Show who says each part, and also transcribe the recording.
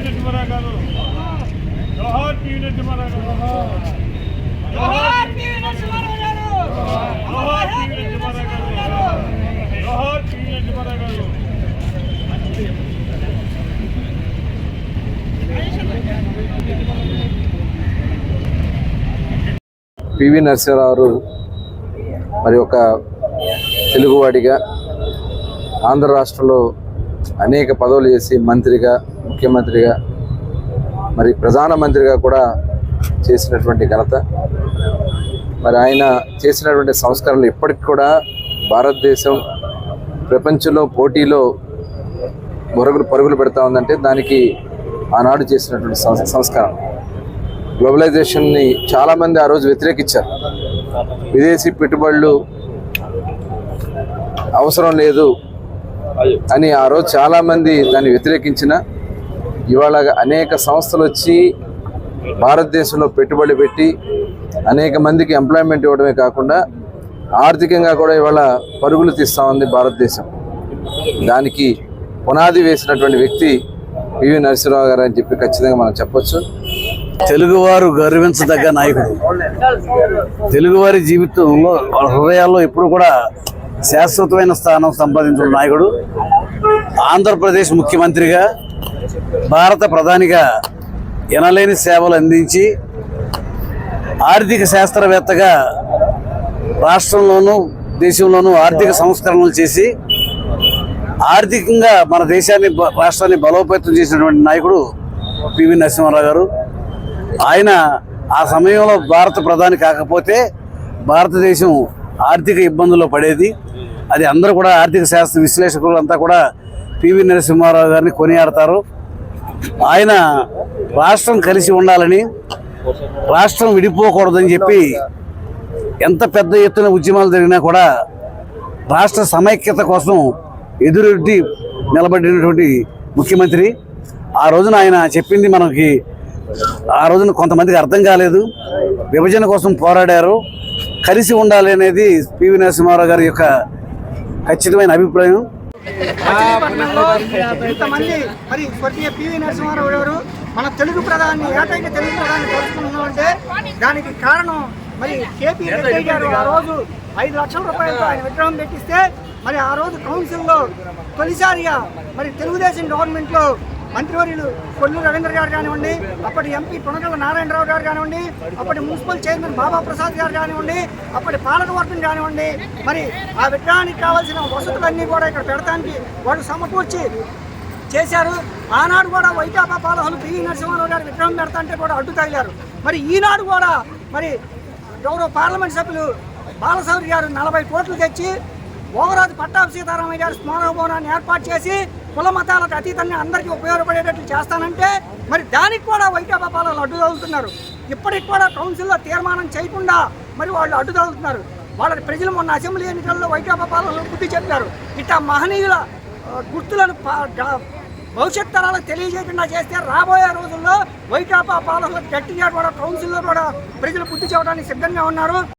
Speaker 1: PV Narasimha Rao గారు జోహార్ PV Narasimha Rao గారు
Speaker 2: జోహార్ PV Narasimha Rao గారు
Speaker 1: జోహార్ పివి నరసింహారావు గారు జోహార్ పివి నరసింహారావు గారు
Speaker 3: పివి నరసింహారావు మరి ఒక తెలుగువాడిగా ఆంధ్ర రాష్ట్రంలో అనేక పదవులు చేసి మంత్రిగా ముఖ్యమంత్రిగా మరి ప్రధానమంత్రిగా కూడా చేసినటువంటి ఘనత. మరి ఆయన చేసినటువంటి సంస్కరణలు ఇప్పటికి కూడా భారతదేశం ప్రపంచంలో పోటీలో పరుగులు పరుగులు పెడతా ఉందంటే దానికి ఆనాడు చేసినటువంటి సంస్- సంస్కరణ. గ్లోబలైజేషన్ని చాలామంది ఆ రోజు వ్యతిరేకించారు. విదేశీ పెట్టుబడులు అవసరం లేదు అని ఆ రోజు చాలామంది దాన్ని వ్యతిరేకించిన ఇవాళ అనేక సంస్థలు వచ్చి భారతదేశంలో పెట్టుబడి పెట్టి అనేక మందికి ఎంప్లాయ్మెంట్ ఇవ్వడమే కాకుండా ఆర్థికంగా కూడా ఇవాళ పరుగులు తీస్తూ ఉంది భారతదేశం. దానికి పునాది వేసినటువంటి వ్యక్తి పివి నరసింహరావు గారు అని చెప్పి ఖచ్చితంగా మనం చెప్పొచ్చు.
Speaker 4: తెలుగువారు గర్వించదగ్గ నాయకుడు. తెలుగువారి జీవితంలో వాళ్ళ హృదయాల్లో ఎప్పుడు కూడా శాశ్వతమైన స్థానం సంపాదించిన నాయకుడు. ఆంధ్రప్రదేశ్ ముఖ్యమంత్రిగా భారత ప్రధానిగా ఎనలేని సేవలు అందించి ఆర్థిక శాస్త్రవేత్తగా రాష్ట్రంలోనూ దేశంలోనూ ఆర్థిక సంస్కరణలు చేసి ఆర్థికంగా మన దేశాన్ని బ- రాష్ట్రాన్ని బలోపేతం చేసినటువంటి నాయకుడు పివి నరసింహారావు గారు. ఆయన ఆ సమయంలో భారత ప్రధాని కాకపోతే భారతదేశం ఆర్థిక ఇబ్బందుల్లో పడేది. అది అందరూ కూడా ఆర్థిక శాస్త్ర విశ్లేషకులు అంతా కూడా పివి నరసింహారావు గారిని కొనియాడతారు. ఆయన రాష్ట్రం కలిసి ఉండాలని రాష్ట్రం విడిపోకూడదని చెప్పి ఎంత పెద్ద ఎత్తున ఉద్యమాలు జరిగినా కూడా రాష్ట్ర సమైక్యత కోసం ఎదురెడ్డి నిలబడినటువంటి ముఖ్యమంత్రి. ఆ రోజున ఆయన చెప్పింది మనకి ఆ రోజున కొంతమందికి అర్థం కాలేదు. విభజన కోసం పోరాడారు. కలిసి ఉండాలి అనేది పివి నరసింహారావు గారి యొక్క ఖచ్చితమైన అభిప్రాయం.
Speaker 2: ఇంతమంది మరి స్వర్గీయ పివి నరసింహారావు గారు మన తెలుగు ప్రధాని ఏకైక తెలుగు ప్రధాని తలుచుకున్నామంటే దానికి కారణం మరి కేపీ రెడ్డి గారు ఆ రోజు ఐదు లక్షల రూపాయలతో ఆయన విగ్రహం పెట్టిస్తే మరి ఆ రోజు కౌన్సిల్లో తొలిసారిగా మరి తెలుగుదేశం గవర్నమెంట్లో మంత్రివర్యులు కొల్లు రవీంద్ర గారు కానివ్వండి అప్పటి ఎంపీ పునగల నారాయణరావు గారు కానివ్వండి అప్పటి మున్సిపల్ చైర్మన్ బాబా ప్రసాద్ గారు కానివ్వండి అప్పటి పాలకవర్గం కానివ్వండి మరి ఆ విగ్రహానికి కావాల్సిన వసతులన్నీ కూడా ఇక్కడ పెడతానికి వాళ్ళు సమకూర్చి చేశారు. ఆనాడు కూడా వైకాపా పాలకులు పివి నరసింహారావు గారు విగ్రహం పెడతాంటే కూడా అడ్డు తగిలారు. మరి ఈనాడు కూడా మరి గౌరవ పార్లమెంట్ సభ్యులు బాలసౌరి గారు నలభై కోట్లు తెచ్చి ఓవరాజు పట్టాభి సీతారామయ్య గారి స్మారక భవనాన్ని ఏర్పాటు చేసి కుల మతాలకు అతీతంగా అందరికీ ఉపయోగపడేటట్లు చేస్తానంటే మరి దానికి కూడా వైకాపా పాలకులు అడ్డు తగులుతున్నారు. ఇప్పటికి కూడా కౌన్సిల్లో తీర్మానం చేయకుండా మరి వాళ్ళు అడ్డు తగులుతున్నారు. వాళ్ళ ప్రజలు మొన్న అసెంబ్లీ ఎన్నికల్లో వైకాపా పాలకులు బుద్ధి చెప్పారు. ఇట్లా మహనీయుల గుర్తులను పా- భవిష్యత్ తరాలకు తెలియజేయకుండా చేస్తే రాబోయే రోజుల్లో వైకాపా పాలకులకు గట్టిగా కూడా కౌన్సిల్లో కూడా ప్రజలు బుద్ధి చెప్పడానికి సిద్ధంగా ఉన్నారు.